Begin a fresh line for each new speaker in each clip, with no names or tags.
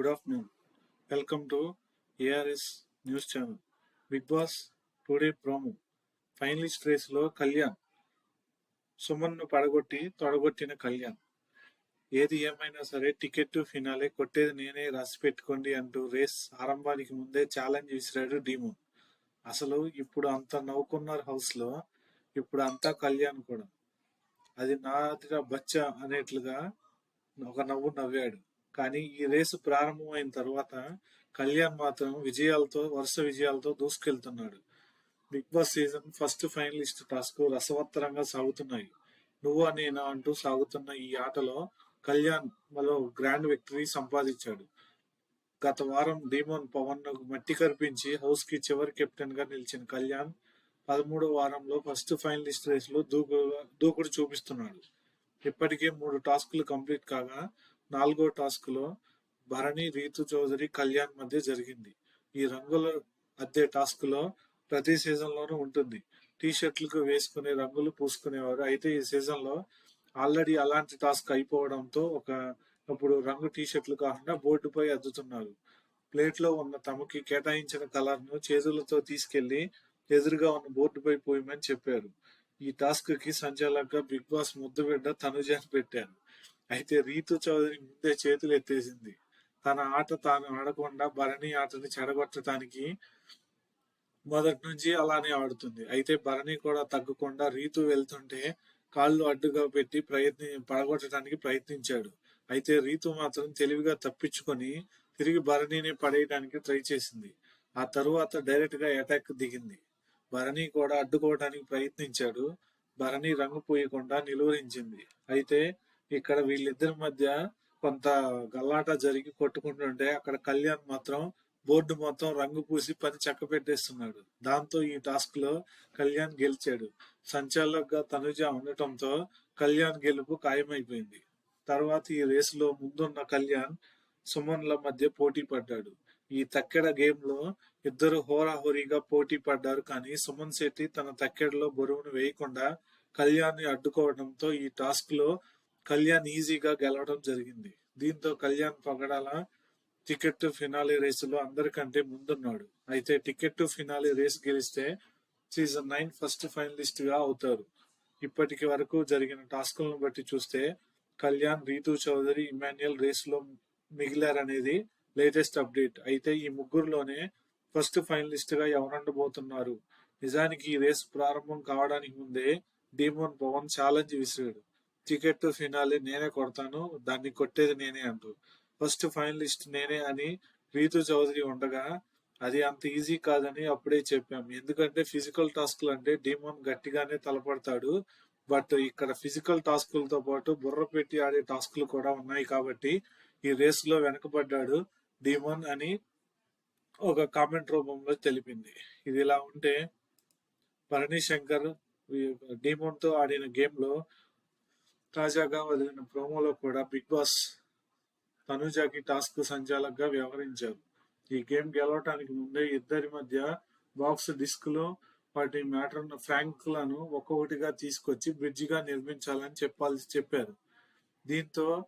Good afternoon. Welcome to ARS news channel. Bigg Boss today promo. Finalist రేస్లో కళ్యాణ్. సుమన్ను పడగొట్టి తొడగొట్టిన కళ్యాణ్. ఏది ఏమైనా సరే టికెట్ ఫినాలే కొట్టేది నేనే రాసి పెట్టుకోండి అంటూ రేస్ ఆరంభానికి ముందే ఛాలెంజ్ విసిరాడు డీమోన్. అసలు ఇప్పుడు అంత నవ్వుకున్నారు హౌస్లో ఇప్పుడు అంతా కళ్యాణ్ కూడా. అది నాదిరా బచ్చా అనేట్లుగా ఒక నవ్వు నవ్వాడు. కానీ ఈ రేసు ప్రారంభమైన తర్వాత కళ్యాణ్ మాత్రం విజయాలతో వరుస విజయాలతో దూసుకెళ్తున్నాడు. Bigg Boss season first finalist task రసవత్తరంగా సాగుతున్నాయి. నువ్వు నేనా అంటూ సాగుతున్న ఈ ఆటలో కళ్యాణ్ మరో గ్రాండ్ విక్టరీ సంపాదించాడు. గత వారం డీమోన్ పవన్ మట్టి కరిపించి హౌస్కి చివరి కెప్టెన్గా నిలిచిన కళ్యాణ్ పదమూడో వారంలో ఫస్ట్ ఫైనలిస్ట్ రేస్లో దూకు దూకుడు చూపిస్తున్నాడు. ఇప్పటికే మూడు టాస్కులు కంప్లీట్ కాగా నాలుగో టాస్క్లో భరణి రీతు చౌదరి కళ్యాణ్ మధ్య జరిగింది. ఈ రంగుల అద్దె టాస్క్లో ప్రతి సీజన్ లోనూ ఉంటుంది. టీ షర్ట్లకు వేసుకునే రంగులు పూసుకునేవారు. అయితే ఈ సీజన్లో ఆల్రెడీ అలాంటి టాస్క్ అయిపోవడంతో ఒక అప్పుడు రంగు టీ షర్ట్లు కాకుండా బోర్డుపై అద్దుతున్నారు. ప్లేట్లో ఉన్న తమకి కేటాయించిన కలర్ను చేతులతో తీసుకెళ్ళి ఎదురుగా ఉన్న బోర్డుపై పోయమని చెప్పారు. ఈ టాస్క్కి సంచాలకుగా బిగ్ బాస్ ముద్దు బిడ్డ తనుజాని పెట్టారు. అయితే రీతు చౌదరి ముందే చేతులు ఎత్తేసింది. తన ఆట తాను ఆడకుండా భరణి ఆటని చెడగొట్టడానికి మొదటి నుంచి అలానే ఆడుతుంది. అయితే భరణి కూడా తగ్గకుండా రీతు వెళ్తుంటే కాళ్ళు అడ్డుగా పెట్టి ప్రయత్ని పడగొట్టడానికి ప్రయత్నించాడు. అయితే రీతు మాత్రం తెలివిగా తప్పించుకొని తిరిగి భరణిని పడేయడానికి ట్రై చేసింది. ఆ తరువాత డైరెక్ట్గా అటాక్ దిగింది. భరణి కూడా అడ్డుకోవడానికి ప్రయత్నించాడు. భరణి రంగు పూయకుండా నిలువరించింది. అయితే ఇక్కడ వీళ్ళిద్దరి మధ్య కొంత గల్లాట జరిగి కొట్టుకుంటుంటే అక్కడ కళ్యాణ్ మాత్రం బోర్డు మొత్తం రంగు పూసి పని చక్క పెట్టేస్తున్నాడు దాంతో ఈ టాస్క్లో కళ్యాణ్ గెలిచాడు. సంచాలకుగా తనుజ ఉండటంతో కళ్యాణ్ గెలుపు ఖాయమైపోయింది. తర్వాత ఈ రేసులో ముందున్న కళ్యాణ్ సుమన్ల మధ్య పోటీ పడ్డాడు. ఈ తక్కెడ గేమ్లో ఇద్దరు హోరాహోరీగా పోటీ పడ్డారు కానీ సుమన్ శెట్టి తన తక్కెడలో బరువును వేయకుండా కళ్యాణ్ని అడ్డుకోవడంతో ఈ టాస్క్లో కళ్యాణ్ ఈజీగా గెలవడం జరిగింది. దీంతో Kalyan Pagadala ticket to finale రేసులో అందరికంటే ముందున్నాడు. అయితే టికెట్ టు ఫినాలి రేస్ గెలిస్తే సీజన్ నైన్ ఫస్ట్ ఫైనలిస్ట్గా అవుతారు. ఇప్పటికి వరకు జరిగిన టాస్కులను బట్టి చూస్తే కళ్యాణ్ రీతు చౌదరి ఇమాన్యుయల్ రేస్లో మిగిలారనేది లేటెస్ట్ అప్డేట్. అయితే ఈ ముగ్గురులోనే ఫస్ట్ ఫైనలిస్ట్గా ఎవరండబోతున్నారు నిజానికి ఈ రేస్ ప్రారంభం కావడానికి ముందే డీమోన్ పవన్ ఛాలెంజ్ విసిరాడు. టికెట్ ఫినాలే నేనే కొడతాను దాన్ని కొట్టేది నేనే అంటూ. ఫస్ట్ ఫైనలిస్ట్ నేనే అని రీతు చౌదరి ఉండగా అది అంత ఈజీ కాదని అప్పుడే చెప్పాం. ఎందుకంటే ఫిజికల్ టాస్క్లు అంటే డీమోన్ గట్టిగానే తలపడతాడు బట్ ఇక్కడ ఫిజికల్ టాస్కులతో పాటు బుర్ర పెట్టి ఆడే టాస్కులు కూడా ఉన్నాయి కాబట్టి ఈ రేస్లో వెనకబడ్డాడు డీమోన్ అని ఒక కామెంట్ రూపంలో తెలిపింది. ఇది ఇలా ఉంటే భరణి శంకర్ డీమోన్తో ఆడిన గేమ్లో తాజాగా వదిలిన ప్రోమోలో కూడా బిగ్ బాస్ తనుజాకి టాస్క్ సంచాలకుగా వ్యవహరించారు. ఈ గేమ్ గెలవటానికి ముందే ఇద్దరి మధ్య బాక్స్ డిస్క్లో వాటి మ్యాటర్ ఫ్రాంక్లను ఒక్కొక్కటిగా తీసుకొచ్చి బ్రిడ్జిగా నిర్మించాలని చెప్పాల్సి చెప్పారు. దీంతో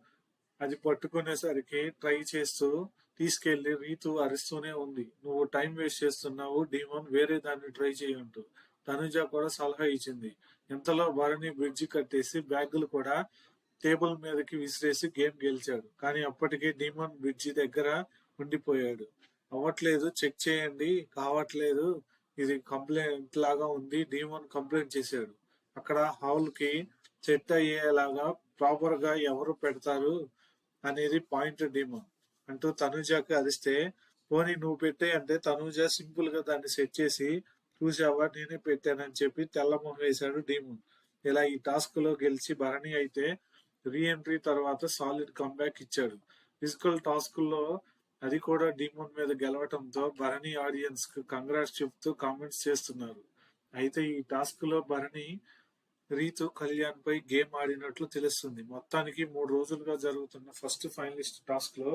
అది పట్టుకునేసరికి ట్రై చేస్తూ తీసుకెళ్ళి రీతు అరుస్తూనే ఉంది. నువ్వు టైం వేస్ట్ చేస్తున్నావు డీమోన్. వేరే దాన్ని ట్రై చేయంటూ తనుజ కూడా సలహా ఇచ్చింది. ఇంతలో భరణి బ్రిడ్జి కట్టేసి బ్యాగులు కూడా టేబుల్ మీదకి విసిరేసి గేమ్ గెలిచాడు. కానీ అప్పటికే డీమోన్ బ్రిడ్జి దగ్గర ఉండిపోయాడు. అవ్వట్లేదు చెక్ చేయండి కావట్లేదు. ఇది కంప్లైంట్ లాగా ఉంది డీమోన్ కంప్లైంట్ చేశాడు. అక్కడ హౌల్కి సెట్ అయ్యేలాగా ప్రాపర్గా ఎవరు పెడతారు అనేది పాయింట్ డీమన్. అంటూ తనుజాకి అరిస్తే పోనీ నువ్వు పెట్టే అంటే తనుజ సింపుల్గా దాన్ని సెట్ చేసి చూసావా? నేనే పెట్టానని చెప్పి తెల్లమొహం వేశాడు డీమోన్. ఇలా ఈ టాస్క్లో గెలిచి భరణి అయితే రీఎంట్రీ తర్వాత సాలిడ్ కంబ్యాక్ ఇచ్చాడు. ఫిజికల్ టాస్క్లో అది కూడా డీమోన్ మీద గెలవటంతో భరణి ఆడియన్స్కు కంగ్రాట్స్ చెప్తూ కామెంట్స్ చేస్తున్నారు. అయితే ఈ టాస్క్లో భరణి రీతు కళ్యాణ్ పై గేమ్ ఆడినట్లు తెలుస్తుంది. మొత్తానికి మూడు రోజులుగా జరుగుతున్న ఫస్ట్ ఫైనలిస్ట్ టాస్క్లో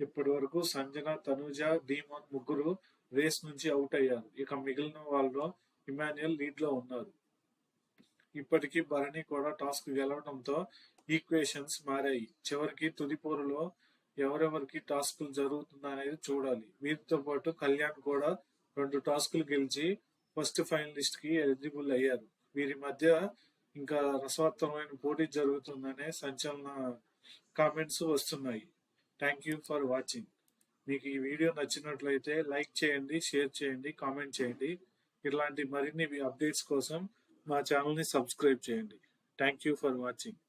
ఇప్పటి వరకు సంజన తనుజ డీమోన్ ముగ్గురు రేస్ నుంచి అవుట్ అయ్యారు. ఇక మిగిలిన వాళ్ళు ఇమాన్యుయల్ లీడ్లో ఉన్నారు. ఇప్పటికీ భరణి కూడా టాస్క్ గెలవడంతో ఈక్వేషన్స్ మారాయి. చివరికి తుది పోరులో ఎవరెవరికి టాస్కులు జరుగుతుందా అనేది చూడాలి. వీరితో పాటు కళ్యాణ్ కూడా రెండు టాస్కులు గెలిచి ఫస్ట్ ఫైనలిస్ట్కి ఎలిజిబుల్ అయ్యారు. వీరి మధ్య ఇంకా రసవత్తరమైన పోటీ జరుగుతుందనే సంచలన కామెంట్స్ వస్తున్నాయి. Thank you for watching. మీకు ఈ వీడియో నచ్చినట్లయితే లైక్ చేయండి షేర్ చేయండి కామెంట్ చేయండి. ఇలాంటి మరిన్ని అప్డేట్స్ కోసం మా ఛానల్ని సబ్స్క్రైబ్ చేయండి. Thank you for watching